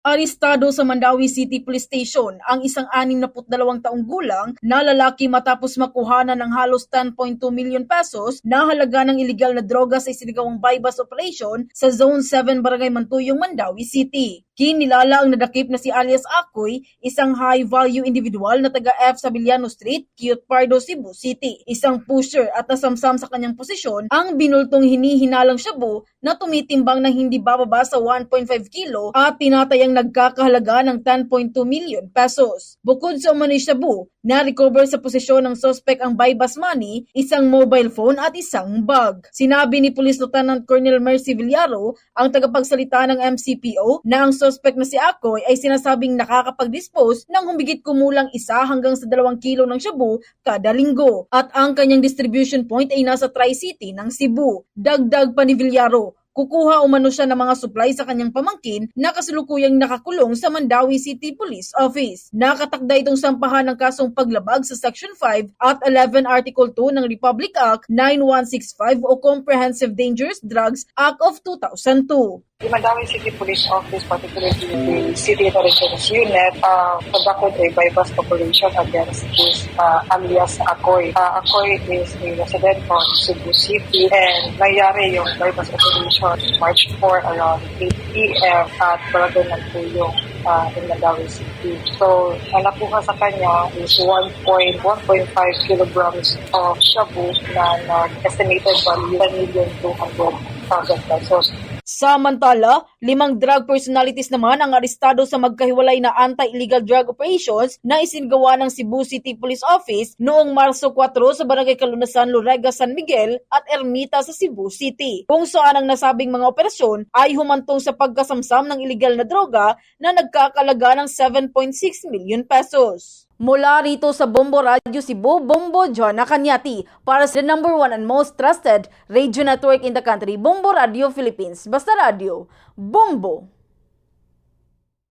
Arestado sa Mandawi City Police Station ang isang 62 taong gulang na lalaki matapos makuhanan ng halos 10.2 million pesos na halaga ng iligal na droga sa isinagawang bypass operation sa Zone 7 Barangay Mantuyong, Mandawi City. Kinilala ang nadakip na si alias Akoy, isang high-value individual na taga F. Sabiliano Street, Cute Pardo, Cebu City. Isang pusher at nasamsam sa kanyang posisyon ang binultong hinihinalang shabu na tumitimbang ng hindi bababa sa 1.5 kilo at tinatayang nagkakahalaga ng 10.2 million pesos. Bukod sa umano'y shabu, na-recover sa posisyon ng suspect ang bypass money, isang mobile phone at isang bag. Sinabi ni Police Lieutenant Colonel Mercy Villaro, ang tagapagsalita ng MCPO, na ang suspect na si Akoy ay sinasabing nakakapag-dispose ng humigit kumulang isa hanggang sa dalawang kilo ng shabu kada linggo at ang kanyang distribution point ay nasa Tri-City ng Cebu. Dagdag pa ni Villaro, Kukuha umano siya ng mga supply sa kanyang pamangkin na kasalukuyang nakakulong sa Mandawi City Police Office. Nakatakda itong sampahan ng kasong paglabag sa Section 5 at 11 Article 2 ng Republic Act 9165 o Comprehensive Dangerous Drugs Act of 2002. The Mandawi City Police Office, particularly the City Intelligence Unit, uh, conducted a bypass operation against this uh, alias Akoy. Uh, Akoy is a resident from Cebu City and nangyari yung bypass operation March 4 around 8 p.m. at Barangay Nagpuyong uh, in Mandawi City. So, ang nakuha sa kanya is 1.1.5 kilograms of shabu na nag-estimated value 1,200,000 pesos. Samantala, limang drug personalities naman ang arestado sa magkahiwalay na anti-illegal drug operations na isingawa ng Cebu City Police Office noong Marso 4 sa Barangay Kalunasan, Lorega, San Miguel at Ermita sa Cebu City. Kung saan ang nasabing mga operasyon ay humantong sa pagkasamsam ng illegal na droga na nagkakalaga ng 7.6 million pesos. Mula rito sa Bombo Radio Cebu, Bombo John Akanyati para sa number one and most trusted radio network in the country, Bombo Radio Philippines. Basta Radio, Bombo!